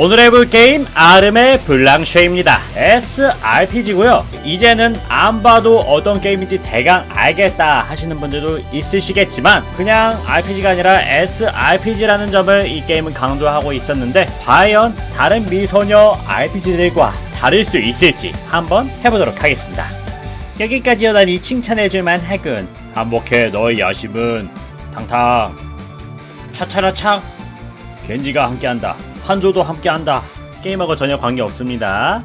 오늘 해볼 게임 아름의 블랑쉐입니다. SRPG고요. 이제는 안 봐도 어떤 게임인지 대강 알겠다 하시는 분들도 있으시겠지만 그냥 RPG가 아니라 SRPG라는 점을 이 게임은 강조하고 있었는데 과연 다른 미소녀 RPG들과 다를 수 있을지 한번 해보도록 하겠습니다. 여기까지 오다니 칭찬해줄만 하군. 한복해 너의 야심은 탕탕 차차라창 겐지가 함께한다. 한조도 함께한다. 게임하고 전혀 관계없습니다.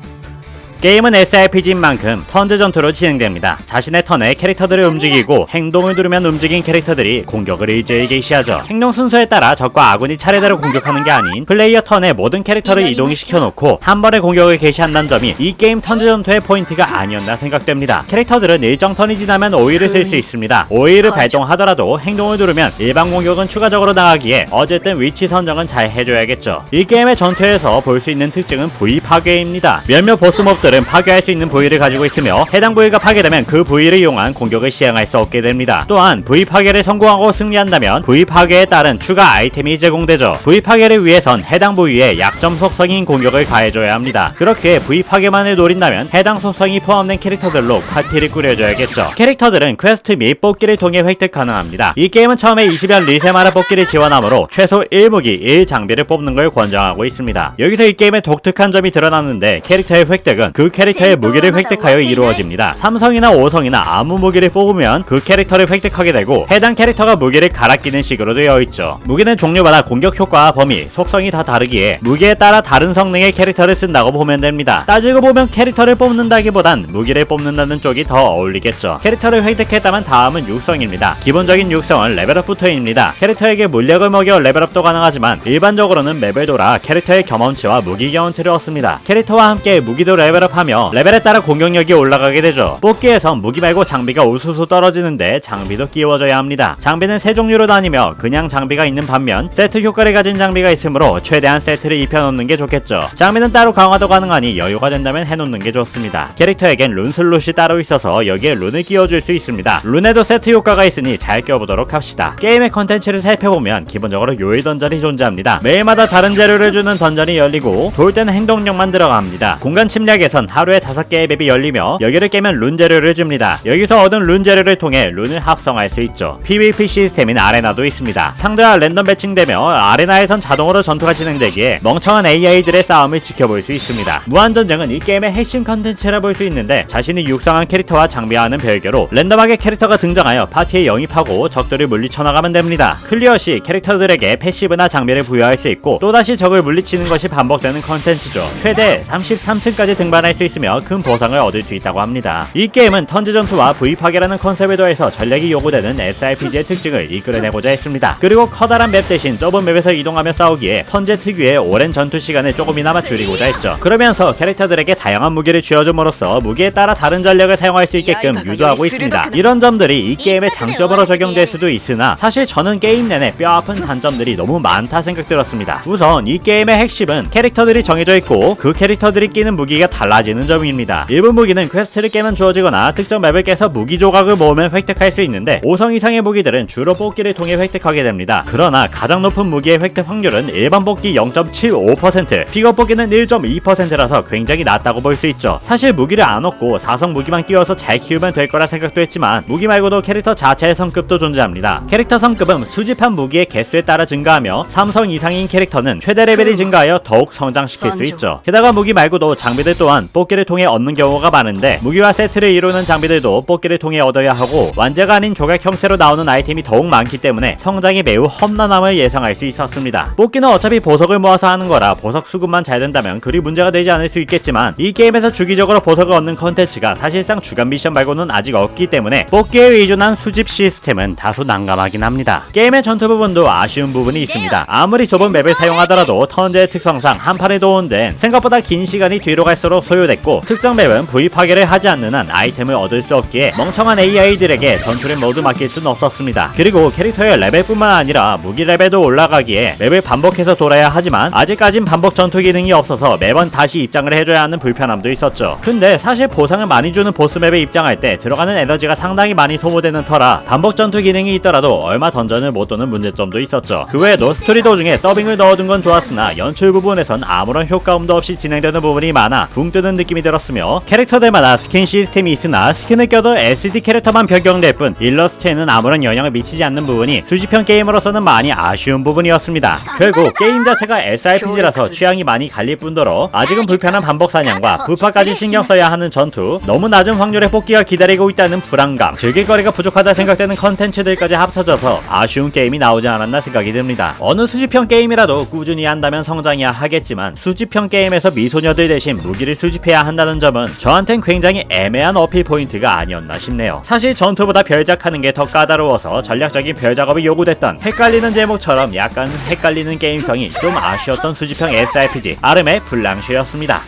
게임은 SRPG인 만큼 턴제 전투로 진행됩니다. 자신의 턴에 캐릭터들을 움직이고 행동을 누르면 움직인 캐릭터들이 공격을 일제히 개시하죠. 행동 순서에 따라 적과 아군이 차례대로 공격하는 게 아닌 플레이어 턴에 모든 캐릭터를 이동이 시켜놓고 한 번에 공격을 개시한다는 점이 이 게임 턴제 전투의 포인트가 아니었나 생각됩니다. 캐릭터들은 일정 턴이 지나면 오일을 쓸 수 있습니다. 오일을 발동하더라도 행동을 누르면 일반 공격은 추가적으로 나가기에 어쨌든 위치 선정은 잘 해줘야겠죠. 이 게임의 전투에서 볼 수 있는 특징은 부위 파괴입니다. 몇몇 보스 몹들은 파괴할 수 있는 부위를 가지고 있으며 해당 부위가 파괴되면 그 부위를 이용한 공격을 시행할 수 없게 됩니다. 또한 부위 파괴를 성공하고 승리한다면 부위 파괴에 따른 추가 아이템이 제공되죠. 부위 파괴를 위해선 해당 부위에 약점 속성인 공격을 가해줘야 합니다. 그렇게 부위 파괴만을 노린다면 해당 속성이 포함된 캐릭터들로 파티를 꾸려줘야겠죠. 캐릭터들은 퀘스트 및 뽑기를 통해 획득 가능합니다. 이 게임은 처음에 20연 리세마라 뽑기를 지원하므로 최소 1무기 1장비를 뽑는 걸 권장하고 있습니다. 여기서 이 게임의 독특한 점이 드러나는데 캐릭터의 획득은 그 캐릭터의 무기를 획득하여 이루어집니다. 삼성이나 5성이나 아무 무기를 뽑으면 그 캐릭터를 획득하게 되고 해당 캐릭터가 무기를 갈아 끼는 식으로 되어 있죠. 무기는 종류마다 공격 효과와 범위, 속성이 다 다르기에 무기에 따라 다른 성능의 캐릭터를 쓴다고 보면 됩니다. 따지고 보면 캐릭터를 뽑는다기보단 무기를 뽑는다는 쪽이 더 어울리겠죠. 캐릭터를 획득했다면 다음은 육성입니다. 기본적인 육성은 레벨업부터입니다. 캐릭터에게 물약을 먹여 레벨업도 가능하지만 일반적으로는 맵을 돌아 캐릭터의 경험치와 무기 경험치를 얻습니다. 캐릭터와 함께 무기도 레벨업 하며 레벨에 따라 공격력이 올라가게 되죠. 뽑기에선 무기 말고 장비가 우수수 떨어지는데 장비도 끼워줘야 합니다. 장비는 세 종류로 나뉘며 그냥 장비가 있는 반면 세트 효과를 가진 장비가 있으므로 최대한 세트를 입혀놓는 게 좋겠죠. 장비는 따로 강화도 가능하니 여유가 된다면 해놓는 게 좋습니다. 캐릭터에겐 룬 슬롯이 따로 있어서 여기에 룬을 끼워줄 수 있습니다. 룬에도 세트 효과가 있으니 잘 껴보도록 합시다. 게임의 컨텐츠를 살펴보면 기본적으로 요일 던전이 존재합니다. 매일마다 다른 재료를 주는 던전이 열리고 돌 때는 행동력만 들어갑니다. 공간 침략에 선 하루에 5개의 맵이 열리며 여기를 깨면 룬 재료를 줍니다. 여기서 얻은 룬 재료를 통해 룬을 합성할 수 있죠. PVP 시스템인 아레나도 있습니다. 상대와 랜덤 배칭되며 아레나에선 자동으로 전투가 진행되기에 멍청한 AI들의 싸움을 지켜볼 수 있습니다. 무한전쟁은 이 게임의 핵심 컨텐츠라 볼 수 있는데 자신이 육성한 캐릭터와 장비와는 별개로 랜덤하게 캐릭터가 등장하여 파티에 영입하고 적들을 물리쳐나가면 됩니다. 클리어 시 캐릭터들에게 패시브나 장비를 부여할 수 있고 또다시 적을 물리치는 것이 반복되는 컨텐츠죠. 최대 33층까지 등반 할 수 있으며 큰 보상을 얻을 수 있다고 합니다. 이 게임은 턴제 전투와 V 파괴라는 컨셉을 더해서 전략이 요구되는 SRPG의 특징을 이끌어내고자 했습니다. 그리고 커다란 맵 대신 좁은 맵에서 이동하며 싸우기에 턴제 특유의 오랜 전투 시간을 조금이나마 줄이고자 했죠. 그러면서 캐릭터들에게 다양한 무기를 쥐어줌으로써 무기에 따라 다른 전략을 사용할 수 있게끔 유도하고 있습니다. 이런 점들이 이 게임의 장점으로 적용될 수도 있으나 사실 저는 게임 내내 뼈아픈 단점들이 너무 많다 생각 들었습니다. 우선 이 게임의 핵심은 캐릭터들이 정해져 있고 그 캐릭터들이 끼는 무기가 달라 지는 점입니다. 일부 무기는 퀘스트를 깨면 주어지거나 특정 맵을 깨서 무기 조각을 모으면 획득할 수 있는데 5성 이상의 무기들은 주로 뽑기를 통해 획득하게 됩니다. 그러나 가장 높은 무기의 획득 확률은 일반 뽑기 0.75%, 픽업 뽑기는 1.2%라서 굉장히 낮다고 볼 수 있죠. 사실 무기를 안 얻고 4성 무기만 끼워서 잘 키우면 될 거라 생각도 했지만 무기 말고도 캐릭터 자체의 성급도 존재합니다. 캐릭터 성급은 수집한 무기의 개수에 따라 증가하며 3성 이상인 캐릭터는 최대 레벨이 증가하여 더욱 성장시킬 수 있죠. 게다가 무기 말고도 장비들 또한 뽑기를 통해 얻는 경우가 많은데 무기와 세트를 이루는 장비들도 뽑기를 통해 얻어야 하고 완제가 아닌 조각 형태로 나오는 아이템이 더욱 많기 때문에 성장이 매우 험난함을 예상할 수 있었습니다. 뽑기는 어차피 보석을 모아서 하는 거라 보석 수급만 잘 된다면 그리 문제가 되지 않을 수 있겠지만 이 게임에서 주기적으로 보석을 얻는 컨텐츠가 사실상 주간 미션 말고는 아직 없기 때문에 뽑기에 의존한 수집 시스템은 다소 난감하긴 합니다. 게임의 전투 부분도 아쉬운 부분이 있습니다. 아무리 좁은 맵을 사용하더라도 턴제의 특성상 한 판에 도운된 생각보다 긴 시간이 뒤로 갈수록 소요됐고 특정 맵은 부위 파괴를 하지 않는 한 아이템을 얻을 수 없기에 멍청한 AI들에게 전투를 모두 맡길 수는 없었습니다. 그리고 캐릭터의 레벨뿐만 아니라 무기 레벨도 올라가기에 맵을 반복해서 돌아야 하지만 아직까진 반복 전투 기능이 없어서 매번 다시 입장을 해줘야 하는 불편함도 있었죠. 근데 사실 보상을 많이 주는 보스 맵에 입장할 때 들어가는 에너지가 상당히 많이 소모되는 터라 반복 전투 기능이 있더라도 얼마 던전을 못 도는 문제점도 있었죠. 그 외에도 스토리 도중에 더빙을 넣어둔 건 좋았으나 연출 부분에선 아무런 효과음도 없이 진행되는 부분이 많아 붕 뜨는 느낌이 들었으며 캐릭터들마다 스킨 시스템이 있으나 스킨을 껴도 SD 캐릭터만 변경될 뿐 일러스트에는 아무런 영향을 미치지 않는 부분이 수집형 게임으로서는 많이 아쉬운 부분이었습니다. 결국 게임 자체가 SRPG라서 취향이 많이 갈릴 뿐더러 아직은 불편한 반복 사냥과 부파까지 신경 써야 하는 전투, 너무 낮은 확률의 뽑기가 기다리고 있다는 불안감, 즐길 거리가 부족하다 생각되는 컨텐츠들까지 합쳐져서 아쉬운 게임이 나오지 않았나 생각이 듭니다. 어느 수집형 게임이라도 꾸준히 한다면 성장해야 하겠지만 수집형 게임에서 미소녀들 대신 무기를 수집 해야 한다는 점은 저한텐 굉장히 애매한 어필 포인트가 아니었나 싶네요. 사실 전투보다 별작하는 게 더 까다로워서 전략적인 별 작업이 요구됐던 헷갈리는 제목처럼 약간 헷갈리는 게임성이 좀 아쉬웠던 수집형 SRPG 아름의 블랑쉬였습니다.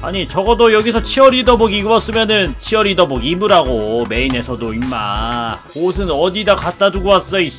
아니 적어도 여기서 치어리더복 입었으면은 치어리더복 입으라고 메인에서도 임마 옷은 어디다 갖다 두고 왔어 이